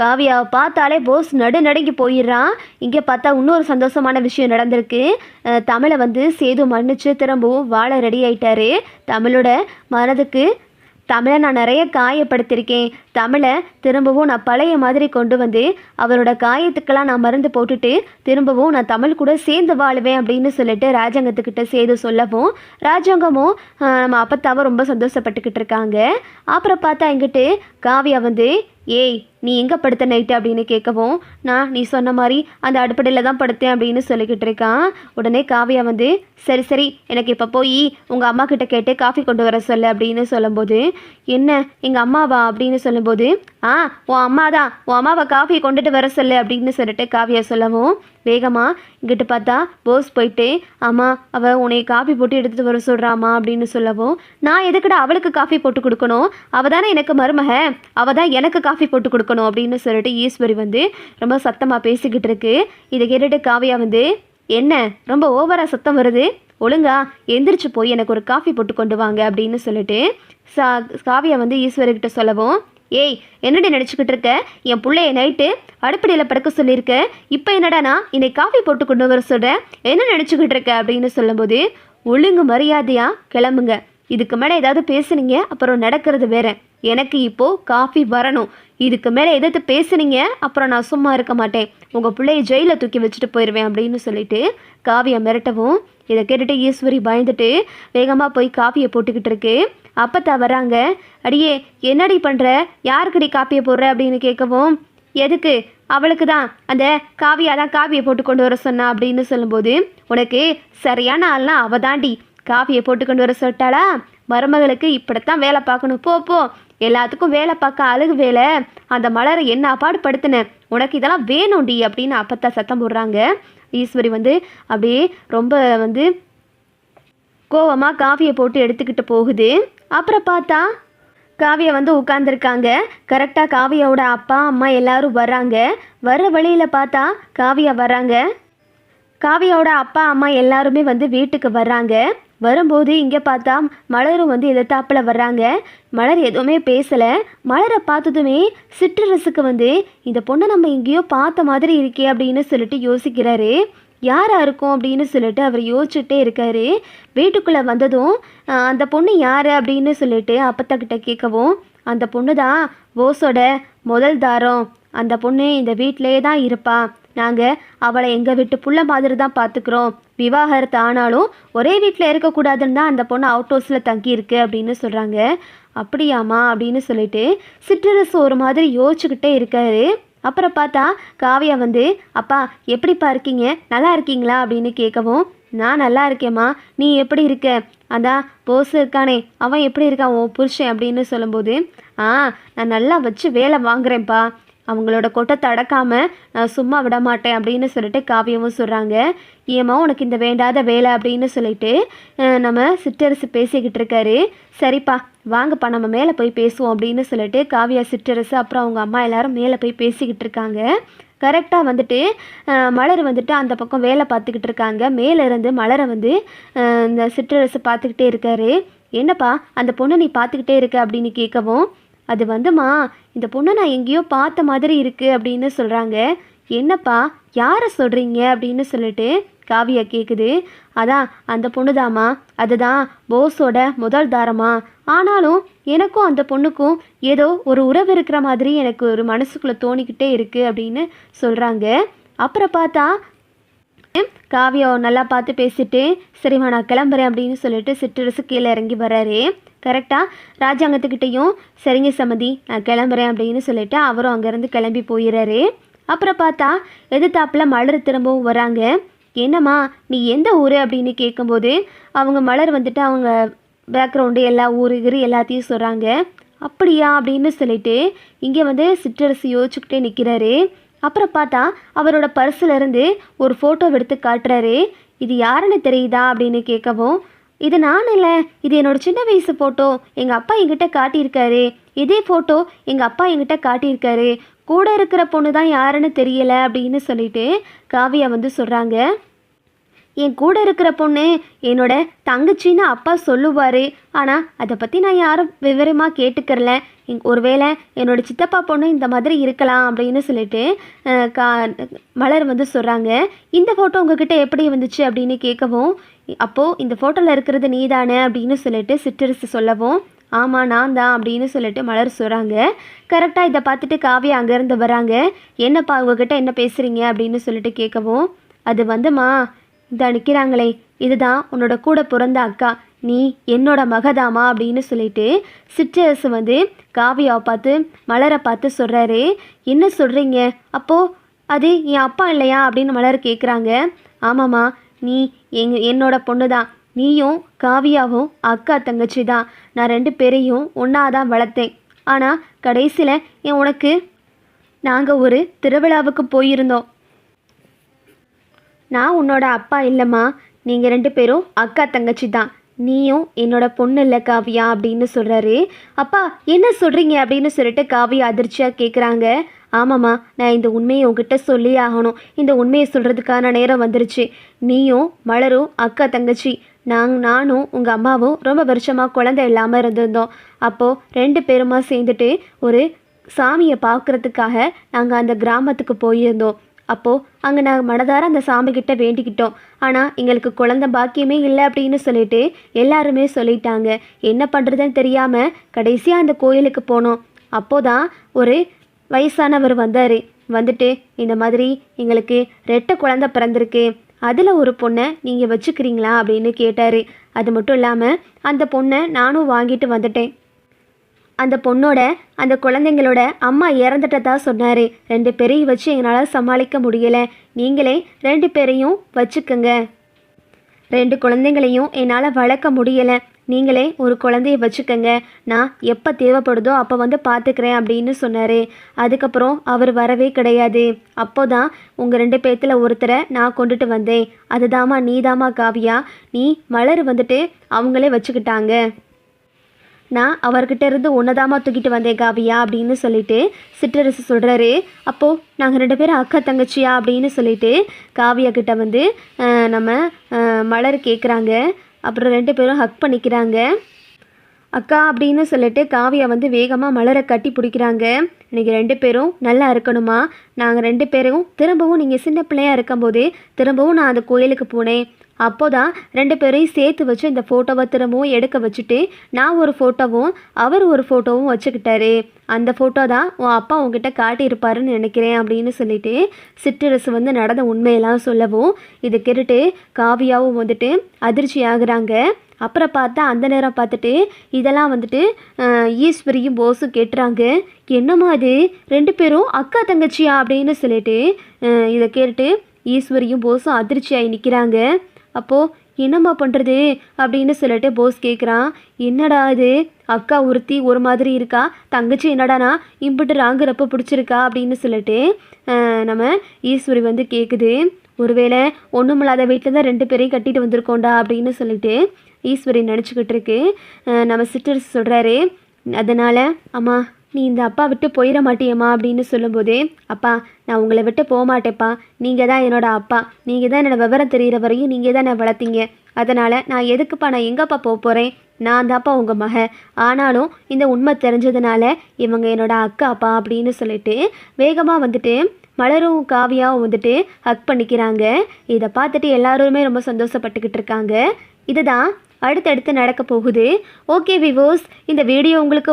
காவியாவை பார்த்தாலே போஸ் நடு நடுங்கி போயிடுறான். இங்கே பார்த்தா இன்னொரு சந்தோஷமான விஷயம் நடந்திருக்கு. தமிழை வந்து சேது மன்னிச்சு திரும்பவும் வாழ ரெடி ஆயிட்டாரு. தமிழோட மனதுக்கு தமிழை நான் நிறைய காயப்படுத்தியிருக்கேன். தமிழை திரும்பவும் நான் பழைய மாதிரி கொண்டு வந்து அவரோட காயத்துக்கெல்லாம் நான் மருந்து போட்டுட்டு திரும்பவும் நான் தமிழ் கூட சேர்ந்து வாழுவேன் அப்படின்னு சொல்லிட்டு ராஜாங்கத்துக்கிட்ட சேது சொல்லவும் ராஜாங்கமும் நம்ம அப்பத்தாவும் ரொம்ப சந்தோஷப்பட்டுக்கிட்டு இருக்காங்க. அப்புறம் பார்த்தா எங்கிட்டு காவியா வந்து ஏய் நீ எங்கே படுத்த நைட்டு அப்படின்னு கேட்கவும் நான் நீ சொன்ன மாதிரி அந்த அடுப்படையில் தான் படுத்தேன் அப்படின்னு சொல்லிக்கிட்டு இருக்கான். உடனே காவியா வந்து சரி சரி எனக்கு இப்போ போய் உங்கள் அம்மா கிட்ட கேட்டு காஃபி கொண்டு வர சொல்லு அப்படின்னு சொல்லும்போது என்ன எங்கள் அம்மாவா? அப்படின்னு சொல்லும்போது ஆ உன் அம்மா தான் உன் அம்மாவை காஃபி கொண்டுட்டு வர சொல்லு அப்படின்னு சொல்லிட்டு காவியா சொல்லவும் வேகமாக இங்கிட்டு பார்த்தா போஸ் போயிட்டு அம்மா அவள் உன்னை காஃபி போட்டு எடுத்துகிட்டு வர சொல்கிறாம்மா அப்படின்னு சொல்லவும் நான் எதுக்குடா அவளுக்கு காஃபி போட்டு கொடுக்கணும்? அவள் தானே எனக்கு மருமக. அவள் தான் எனக்கு காஃபி போட்டு கொடுக்கணும் அப்படின்னு சொல்லிட்டு ஈஸ்வரி வந்து ரொம்ப சத்தமாக பேசிக்கிட்டு இருக்கு. இதை கேட்டுட்டு காவியா வந்து என்ன? ரொம்ப ஓவராக சத்தம் வருது? ஒழுங்கா எந்திரிச்சு போய் எனக்கு ஒரு காஃபி போட்டு கொண்டு வாங்க அப்படின்னு சொல்லிட்டு சா காவியா வந்து ஈஸ்வரிக்கிட்ட சொல்லவும் ஏய் என்னடி நினச்சிக்கிட்டு இருக்க? என் பிள்ளைய நைட்டு அடுப்படியில் படுக்க சொல்லியிருக்க. இப்போ என்னடானா இன்னைக்கு காஃபி போட்டு கொண்டு வர சொல்கிறேன் என்ன நினச்சிக்கிட்டு இருக்க அப்படின்னு சொல்லும்போது ஒழுங்கு மரியாதையாக கிளம்புங்க. இதுக்கு மேலே ஏதாவது பேசுனீங்க அப்புறம் நடக்கிறது வேற. எனக்கு இப்போது காஃபி வரணும். இதுக்கு மேலே எதிர்த்து பேசுனீங்க அப்புறம் நான் சும்மா இருக்க மாட்டேன். உங்கள் பிள்ளைய ஜெயிலில் தூக்கி வச்சுட்டு போயிடுவேன் அப்படின்னு சொல்லிட்டு காவியை மிரட்டவும் இதை கேட்டுட்டு ஈஸ்வரி பயந்துட்டு வேகமாக போய் காஃபியை போட்டுக்கிட்டு இருக்கு. அப்பத்தா வராங்க அடியே என்னடி பண்ணுற யாருக்கடி காப்பியை போடுற அப்படின்னு கேட்கவும் எதுக்கு? அவளுக்கு தான். அந்த காவியாக தான் காவியை போட்டு கொண்டு வர சொன்னா அப்படின்னு சொல்லும்போது உனக்கு சரியான ஆள்னா அவ தாண்டி. காஃபியை போட்டு கொண்டு வர சொல்லிட்டாளா? மருமகளுக்கு இப்படித்தான் வேலை பார்க்கணும். போ போ. எல்லாத்துக்கும் வேலை பார்க்க அழுகு வேலை. அந்த மலரை என்ன அப்பாடு படுத்தின உனக்கு இதெல்லாம் வேணும்டி அப்படின்னு அப்பத்தா சத்தம் போடுறாங்க. ஈஸ்வரி வந்து அப்படியே ரொம்ப வந்து கோவமாக காஃபியை போட்டு எடுத்துக்கிட்டு போகுது. அப்புறம் பார்த்தா காவியா வந்து உட்காந்துருக்காங்க கரெக்டாக காவியாவோட அப்பா அம்மா எல்லாரும் வராங்க வர்ற வழியில் பார்த்தா காவியா வர்றாங்க. காவியாவோட அப்பா அம்மா எல்லாருமே வந்து வீட்டுக்கு வர்றாங்க. வரும்போது இங்கே பார்த்தா மலரும் வந்து எதிர்த்தாப்பில் வர்றாங்க. மலர் எதுவுமே பேசலை. மலரை பார்த்ததுமே சிற்றரசுக்கு வந்து இந்த பொண்ணை நம்ம எங்கேயோ பார்த்த மாதிரி இருக்கே அப்படின்னு சொல்லிட்டு யோசிக்கிறாரு. யாராக இருக்கும் அப்படின்னு சொல்லிட்டு அவர் யோசிச்சுட்டே இருக்காரு. வீட்டுக்குள்ளே வந்ததும் அந்த பொண்ணு யார்? அப்படின்னு சொல்லிட்டு அப்பத்தக்கிட்ட கேட்கவும் அந்த பொண்ணு தான் போஸோட முதல் தாரம். அந்த பொண்ணு இந்த வீட்டிலே தான் இருப்பா. நாங்கள் அவளை எங்கள் வீட்டு புள்ள மாதிரி தான் பார்த்துக்குறோம் விவாகரத்து ஆனாலும் ஒரே வீட்டில் இருக்கக்கூடாதுன்னு தான் அந்த பொண்ணு அவுட் ஹவுஸில் தங்கியிருக்கு அப்படின்னு சொல்கிறாங்க அப்படியாம்மா அப்படின்னு சொல்லிட்டு சிற்றரசு ஒரு மாதிரி யோசிச்சுக்கிட்டே இருக்காரு. அப்புறம் பார்த்தா காவியா வந்து அப்பா எப்படிப்பா இருக்கீங்க? நல்லா இருக்கீங்களா? அப்படின்னு கேட்கவும் நான் நல்லா இருக்கேம்மா. நீ எப்படி இருக்க? அதான் போஸ் இருக்கானே. அவன் எப்படி இருக்கான்? உன் புருஷன். அப்படின்னு சொல்லும்போது ஆ நான் நல்லா வச்சு வேலை வாங்குறேன்ப்பா. அவங்களோட கொட்டை தடக்காமல் நான் சும்மா விட மாட்டேன் அப்படின்னு சொல்லிட்டு காவியமும் சொல்கிறாங்க ஏம்மா உனக்கு இந்த வேண்டாத வேலை அப்படின்னு சொல்லிட்டு நம்ம சிற்றரசு பேசிக்கிட்டு இருக்காரு. சரிப்பா வாங்கப்பா நம்ம மேலே போய் பேசுவோம் அப்படின்னு சொல்லிட்டு காவியா சிற்றரசு அப்புறம் அவங்க அம்மா எல்லாரும் மேலே போய் பேசிக்கிட்டு இருக்காங்க. கரெக்டாக வந்துட்டு மலர் வந்துட்டு அந்த பக்கம் வேலை பார்த்துக்கிட்டு இருக்காங்க. மேலேருந்து மலரை வந்து இந்த சிற்றரசு பார்த்துக்கிட்டே இருக்காரு. என்னப்பா அந்த பொண்ணை நீ பார்த்துக்கிட்டே இருக்க அப்படின்னு கேட்கவும் அது வந்துமா இந்த பொண்ணை நான் எங்கேயோ பார்த்த மாதிரி இருக்கு அப்படின்னு சொல்கிறாங்க என்னப்பா யாரை சொல்கிறீங்க அப்படின்னு சொல்லிட்டு காவியா கேட்குது அதான் அந்த பொண்ணுதாம்மா. அதுதான் போஸோட முதல் தாரமா. ஆனாலும் எனக்கும் அந்த பொண்ணுக்கும் ஏதோ ஒரு உறவு இருக்கிற மாதிரி எனக்கு ஒரு மனசுக்குள்ளே தோணிக்கிட்டே இருக்குது அப்படின்னு சொல்கிறாங்க அப்புறம் பார்த்தா காவியா நல்லா பார்த்து பேசிட்டு சரிம்மா நான் கிளம்புறேன் அப்படின்னு சொல்லிட்டு சிற்றரசு கீழே இறங்கி வர்றாரு. கரெக்டாக ராஜாங்கத்துக்கிட்டேயும் சரிங்க சம்மதி நான் கிளம்புறேன் அப்படின்னு சொல்லிட்டு அவரும் அங்கேருந்து கிளம்பி போயிடுறாரு. அப்புறம் பார்த்தா எதிர்த்தாப்புல மலர் திரும்பவும் வராங்க. என்னம்மா நீ எந்த ஊர் அப்படின்னு கேட்கும்போது அவங்க மலர் வந்துட்டு அவங்க பேக்ரவுண்டு எல்லா ஊரு கீரு எல்லாத்தையும் சொல்கிறாங்க அப்படியா? அப்படின்னு சொல்லிட்டு இங்கே வந்து சிற்றரசு யோசிச்சுக்கிட்டே நிற்கிறாரு அப்புறம் பார்த்தா அவரோட பர்சுல இருந்து ஒரு ஃபோட்டோ எடுத்து காட்டுறாரு. இது யாருன்னு தெரியுதா அப்படின்னு கேட்கவும் இது நான் இல்லை இது என்னோட சின்ன வயசு ஃபோட்டோ எங்கள் அப்பா என்கிட்ட காட்டியிருக்காரு. இதே ஃபோட்டோ எங்கள் அப்பா என்கிட்ட காட்டியிருக்காரு. கூட இருக்கிற பொண்ணு தான் யாருன்னு தெரியல அப்படின்னு சொல்லிட்டு காவியா வந்து சொல்கிறாங்க என் கூட இருக்கிற பொண்ணு என்னோட தங்கச்சின்னு அப்பா சொல்லுவார். ஆனால் அதை பற்றி நான் யாரும் விவரமாக கேட்டுக்கிறல. ஒருவேளை என்னோடய சித்தப்பா பொண்ணு இந்த மாதிரி இருக்கலாம் அப்படின்னு சொல்லிட்டு கா மலர் வந்து சொல்கிறாங்க இந்த ஃபோட்டோ உங்ககிட்ட எப்படி வந்துச்சு அப்படின்னு கேட்கவும் அப்போது இந்த ஃபோட்டோவில் இருக்கிறது நீ தானே அப்படின்னு சொல்லிட்டு சிற்றரசு சொல்லவும் ஆமாம் நான் தான் அப்படின்னு சொல்லிட்டு மலர் சொல்கிறாங்க கரெக்டாக இதை பார்த்துட்டு காவியா அங்கேருந்து வராங்க. என்னப்பா உங்ககிட்ட என்ன பேசுகிறீங்க அப்படின்னு சொல்லிட்டு கேட்கவும் அது வந்துமா இந்த நிற்கிறாங்களே இதுதான் உன்னோட கூட பிறந்த அக்கா நீ என்னோட மகதாமா அப்படின்னு சொல்லிட்டு சிற்றரசு வந்து காவியாவை பார்த்து மலரை பார்த்து சொல்கிறாரு என்ன சொல்கிறீங்க அப்போது அது என் அப்பா இல்லையா அப்படின்னு மலர் கேட்குறாங்க ஆமாம்மா நீ எங்க என்னோட பொண்ணு தான் நீயும் காவியாவும் அக்கா தங்கச்சி தான் நான் ரெண்டு பேரையும் ஒன்றா தான் வளர்த்தேன். ஆனால் கடைசியில் என் உனக்கு நாங்கள் ஒரு திருவிழாவுக்கு போயிருந்தோம். நான் உன்னோட அப்பா இல்லைம்மா. நீங்கள் ரெண்டு பேரும் அக்கா தங்கச்சி தான் நீயும் என்னோட பொண்ணு இல்லை காவியா அப்படின்னு சொல்கிறாரு அப்பா என்ன சொல்கிறீங்க அப்படின்னு சொல்லிட்டு காவியா அதிர்ச்சியாக கேட்குறாங்க ஆமாம்மா நான் இந்த உண்மையை உங்ககிட்ட சொல்லி ஆகணும். இந்த உண்மையை சொல்கிறதுக்கான நேரம் வந்துருச்சு. நீயும் மலரும் அக்கா தங்கச்சி நாங் நானும் உங்கள் அம்மாவும் ரொம்ப வருஷமாக குழந்தை இல்லாமல் இருந்திருந்தோம். அப்போது ரெண்டு பேருமா சேர்ந்துட்டு ஒரு சாமியை பார்க்குறதுக்காக நாங்கள் அந்த கிராமத்துக்கு போயிருந்தோம். அப்போது அங்கே நாங்கள் மனதார அந்த சாமிக்கிட்ட வேண்டிக்கிட்டோம். ஆனால் எங்களுக்கு குழந்த பாக்கியமே இல்லை அப்படின்னு சொல்லிட்டு எல்லாருமே சொல்லிட்டாங்க. என்ன பண்ணுறதுன்னு தெரியாமல் கடைசியாக அந்த கோயிலுக்கு போனோம். அப்போதான் ஒரு வயசானவர் வந்தார். வந்துட்டு இந்த மாதிரி எங்களுக்கு ரெட்டை குழந்த பிறந்திருக்கு. அதில் ஒரு பொண்ணை நீங்கள் வச்சுக்கிறீங்களா அப்படின்னு கேட்டார். அது மட்டும் இல்லாமல் அந்த பொண்ணை நானும் வாங்கிட்டு வந்துட்டேன். அந்த பொண்ணோட அந்த குழந்தைங்களோட அம்மா இறந்துட்டதா சொன்னார். ரெண்டு பேரையும் வச்சு எங்களால் சமாளிக்க முடியலை. நீங்களே ரெண்டு பேரையும் வச்சுக்கோங்க. ரெண்டு குழந்தைங்களையும் என்னால் வளர்க்க முடியலை. நீங்களே ஒரு குழந்தைய வச்சுக்கோங்க. நான் எப்போ தேவைப்படுதோ அப்போ வந்து பார்த்துக்கிறேன் அப்படின்னு சொன்னார். அதுக்கப்புறம் அவர் வரவே கிடையாது. அப்போ தான் உங்கள் ரெண்டு பேர்த்தில் ஒருத்தரை நான் கொண்டுட்டு வந்தேன். அதுதாம்மா நீதாம்மா காவியா. நீ மலர் வந்துட்டு அவங்களே வச்சுக்கிட்டாங்க. நான் அவர்கிட்ட இருந்து ஒன்றதாமா தூக்கிட்டு வந்தேன் காவியா அப்படின்னு சொல்லிட்டு சிற்றரசு சொல்கிறாரு அப்போது நாங்கள் ரெண்டு பேரும் அக்கா தங்கச்சியா அப்படின்னு சொல்லிட்டு காவியா கிட்ட வந்து நம்ம மலர் கேட்குறாங்க அப்புறம் ரெண்டு பேரும் ஹக் பண்ணிக்கிறாங்க. அக்கா அப்படின்னு சொல்லிட்டு காவியா வந்து வேகமாக மலரை கட்டி பிடிக்கிறாங்க. இன்றைக்கி ரெண்டு பேரும் நல்லா இருக்கணுமா? நாங்கள் ரெண்டு பேரும் திரும்பவும் நீங்கள் சின்ன பிள்ளையா இருக்கும்போதே திரும்பவும் நான் அந்த கோயிலுக்கு போனேன். அப்போதான் ரெண்டு பேரையும் சேர்த்து வச்சு இந்த ஃபோட்டோவை திரும்பவும் எடுக்க வச்சுட்டு நான் ஒரு ஃபோட்டோவும் அவர் ஒரு ஃபோட்டோவும் வச்சுக்கிட்டாரு. அந்த ஃபோட்டோ தான் உன் அப்பா உங்ககிட்ட காட்டியிருப்பாருன்னு நினைக்கிறேன் அப்படின்னு சொல்லிட்டு சிற்றரசு வந்து நடந்த உண்மையெல்லாம் சொல்லவும் இதை கேட்டுட்டு காவியாவும் வந்துட்டு அதிர்ச்சி ஆகுறாங்க. அப்புறம் பார்த்தா அந்த நேரம் பார்த்துட்டு இதெல்லாம் வந்துட்டு ஈஸ்வரியும் போஸும் கேட்டுறாங்க. என்னம்மா இது? ரெண்டு பேரும் அக்கா தங்கச்சியா அப்படின்னு சொல்லிட்டு இதை கேட்டுட்டு ஈஸ்வரியும் போஸும் அதிர்ச்சியாகி நிற்கிறாங்க அப்போது என்னம்மா பண்ணுறது அப்படின்னு சொல்லிட்டு போஸ் கேட்குறான் என்னடா இது? அக்கா ஒருத்தி ஒரு மாதிரி இருக்கா? தங்கச்சி என்னடானா இம்பிட்டு ராங்குறப்ப பிடிச்சிருக்கா? அப்படின்னு சொல்லிட்டு நம்ம ஈஸ்வரி வந்து கேட்குது ஒருவேளை ஒன்றுமில்லாத வீட்டில் தான் ரெண்டு பேரையும் கட்டிட்டு வந்திருக்கோண்டா அப்படின்னு சொல்லிட்டு ஈஸ்வரி நினச்சிக்கிட்டு இருக்கு. நம்ம சிஸ்டர்ஸ் சொல்கிறாரு அதனால் அம்மா நீ இந்த அப்பா விட்டு போயிட மாட்டியம்மா அப்படின்னு சொல்லும்போது அப்பா நான் உங்களை விட்டு போக மாட்டேப்பா நீங்கள் தான் என்னோட அப்பா. நீங்கள் தான் என்னோட விவரம் தெரிகிற வரையும் நீங்கள் தான் என்னை வளர்த்தீங்க. அதனால் நான் எதுக்குப்பா நான் எங்கப்பா போக போகிறேன் நான் தான்ப்பா உங்கள் மக. ஆனாலும் இந்த உண்மை தெரிஞ்சதுனால இவங்க என்னோட அக்கா அப்பா அப்படின்னு சொல்லிட்டு வேகமாக வந்துட்டு மலரும் காவியாவும் வந்துட்டு ஹக் பண்ணிக்கிறாங்க. இதை பார்த்துட்டு எல்லாருமே ரொம்ப சந்தோஷப்பட்டுக்கிட்டு இருக்காங்க. இதுதான் அடுத்தடுத்து நடக்க போகுது. ஓகே விவோஸ் இந்த வீடியோ உங்களுக்கு